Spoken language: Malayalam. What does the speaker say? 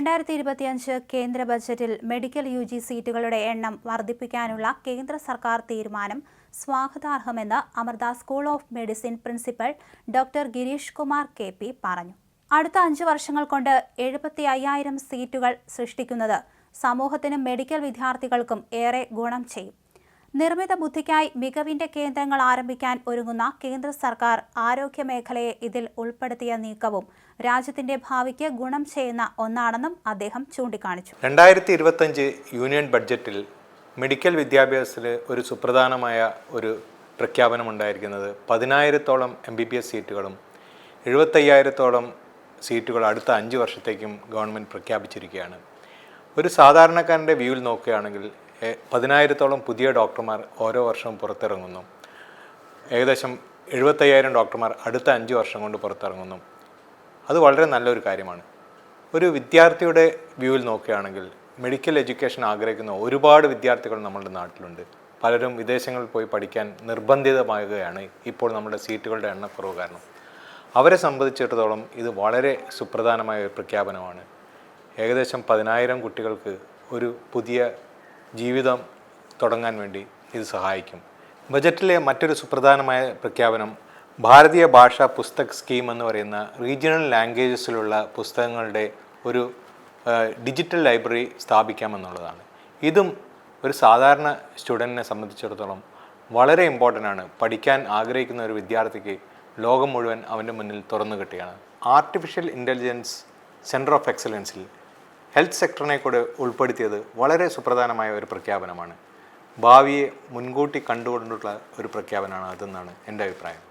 രണ്ടായിരത്തി ഇരുപത്തിയഞ്ച് കേന്ദ്ര ബജറ്റിൽ മെഡിക്കൽ യു ജി സീറ്റുകളുടെ എണ്ണം വർദ്ധിപ്പിക്കാനുള്ള കേന്ദ്ര സർക്കാർ തീരുമാനം സ്വാഗതാർഹമെന്ന് Amrita school of medicine principal doctor Girish Kumar K P പറഞ്ഞു. അടുത്ത അഞ്ച് വർഷങ്ങൾ കൊണ്ട് എഴുപത്തി അയ്യായിരം സീറ്റുകൾ സൃഷ്ടിക്കുന്നത് സമൂഹത്തിനും മെഡിക്കൽ വിദ്യാർത്ഥികൾക്കും ഏറെ ഗുണം ചെയ്യും. നിർമ്മിത ബുദ്ധിക്കായി മികവിന്റെ കേന്ദ്രങ്ങൾ ആരംഭിക്കാൻ ഒരുങ്ങുന്ന കേന്ദ്ര സർക്കാർ ആരോഗ്യ മേഖലയെ ഇതിൽ ഉൾപ്പെടുത്തിയ നീക്കവും രാജ്യത്തിന്റെ ഭാവിക്ക് ഗുണം ചെയ്യുന്ന ഒന്നാണെന്നും അദ്ദേഹം ചൂണ്ടിക്കാണിച്ചു. രണ്ടായിരത്തി ഇരുപത്തഞ്ച് യൂണിയൻ ബഡ്ജറ്റിൽ മെഡിക്കൽ വിദ്യാഭ്യാസത്തിൽ ഒരു സുപ്രധാനമായ ഒരു പ്രഖ്യാപനം ഉണ്ടായിരിക്കുന്നത്. പതിനായിരത്തോളം എം ബി ബി എസ് സീറ്റുകളും എഴുപത്തയ്യായിരത്തോളം സീറ്റുകൾ അടുത്ത അഞ്ച് വർഷത്തേക്കും ഗവൺമെന്റ് പ്രഖ്യാപിച്ചിരിക്കുകയാണ്. ഒരു സാധാരണക്കാരന്റെ വ്യൂവിൽ നോക്കുകയാണെങ്കിൽ പതിനായിരത്തോളം പുതിയ ഡോക്ടർമാർ ഓരോ വർഷവും പുറത്തിറങ്ങുന്നു. ഏകദേശം എഴുപത്തയ്യായിരം ഡോക്ടർമാർ അടുത്ത അഞ്ച് വർഷം കൊണ്ട് പുറത്തിറങ്ങുന്നു. അത് വളരെ നല്ലൊരു കാര്യമാണ്. ഒരു വിദ്യാർത്ഥിയുടെ വ്യൂവിൽ നോക്കുകയാണെങ്കിൽ മെഡിക്കൽ എഡ്യൂക്കേഷൻ ആഗ്രഹിക്കുന്ന ഒരുപാട് വിദ്യാർത്ഥികൾ നമ്മുടെ നാട്ടിലുണ്ട്. പലരും വിദേശങ്ങളിൽ പോയി പഠിക്കാൻ നിർബന്ധിതമാകുകയാണ് ഇപ്പോൾ നമ്മുടെ സീറ്റുകളുടെ എണ്ണക്കുറവ് കാരണം. അവരെ സംബന്ധിച്ചിടത്തോളം ഇത് വളരെ സുപ്രധാനമായ ഒരു പ്രഖ്യാപനമാണ്. ഏകദേശം പതിനായിരം കുട്ടികൾക്ക് ഒരു പുതിയ ജീവിതം തുടങ്ങാൻ വേണ്ടി ഇത് സഹായിക്കും. ബജറ്റിലെ മറ്റൊരു സുപ്രധാനമായ പ്രഖ്യാപനം ഭാരതീയ ഭാഷാ പുസ്തക് സ്കീം എന്ന് പറയുന്ന റീജിയണൽ ലാംഗ്വേജസിലുള്ള പുസ്തകങ്ങളുടെ ഒരു ഡിജിറ്റൽ ലൈബ്രറി സ്ഥാപിക്കാമെന്നുള്ളതാണ്. ഇതും ഒരു സാധാരണ സ്റ്റുഡന്റിനെ സംബന്ധിച്ചിടത്തോളം വളരെ ഇമ്പോർട്ടന്റ് ആണ്. പഠിക്കാൻ ആഗ്രഹിക്കുന്ന ഒരു വിദ്യാർത്ഥിക്ക് ലോകം മുഴുവൻ അവന്റെ മുന്നിൽ തുറന്നു കിട്ടുകയാണ്. ആർട്ടിഫിഷ്യൽ ഇന്റലിജൻസ് സെന്റർ ഓഫ് എക്സലൻസിൽ ഹെൽത്ത് സെക്ടറിനെ കൂടെ ഉൾപ്പെടുത്തിയത് വളരെ സുപ്രധാനമായ ഒരു പ്രഖ്യാപനമാണ്. ഭാവിയെ മുൻകൂട്ടി കണ്ടുകൊണ്ടുള്ള ഒരു പ്രഖ്യാപനമാണ് അതെന്നാണ് എന്റെ അഭിപ്രായം.